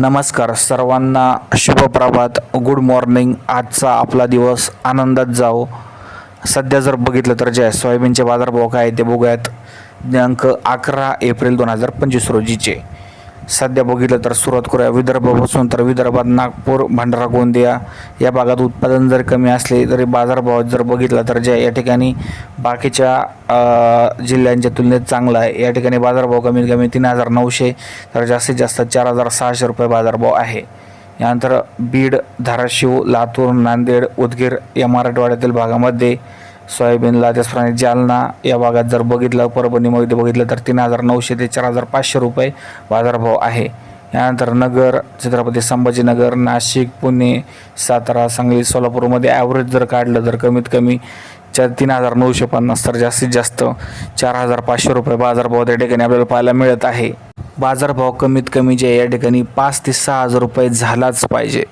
नमस्कार सर्वांना शुभप्रभात. Good morning आजचा आपला दिवस आनंदात जाओ सध्या जर बघितलं तर जे आहे, सोयाबीनचे बाजारभाव काय आहे ते बघूयात. दिनांक अकरा एप्रिल दोन हजार पंचवीस रोजीचे. सध्या बघितलं तर सुरुवात करूया विदर्भापासून तर विदर्भात नागपूर भंडारा गोंदिया या भागात उत्पादन जर कमी असले तरी बाजारभाव जर बघितला तर ज्या या ठिकाणी बाकीच्या जिल्ह्यांच्या तुलनेत चांगला आहे. या ठिकाणी बाजारभाव कमीत कमी तीन हजार नऊशे तर जास्तीत जास्त चार हजार सहाशे रुपये बाजारभाव आहे. यानंतर बीड धाराशिव लातूर नांदेड उदगीर या मराठवाड्यातील भागामध्ये सोयाबीनला त्याचप्रमाणे जालना या भागात जर बघितलं परभणीमध्ये बघितलं तर तीन हजार नऊशे ते चार हजार पाचशे रुपये बाजारभाव आहे. यानंतर नगर छत्रपती संभाजीनगर नाशिक पुणे सातारा सांगली सोलापूरमध्ये ॲव्हरेज जर काढलं तर कमीत कमी चार तीन हजार नऊशे पन्नास तर जास्तीत जास्त चार हजार पाचशे रुपये बाजारभाव त्या ठिकाणी आपल्याला पाहायला मिळत आहे. बाजारभाव कमीत कमी जे या ठिकाणी पाच ते सहा हजार रुपये झालाच पाहिजे.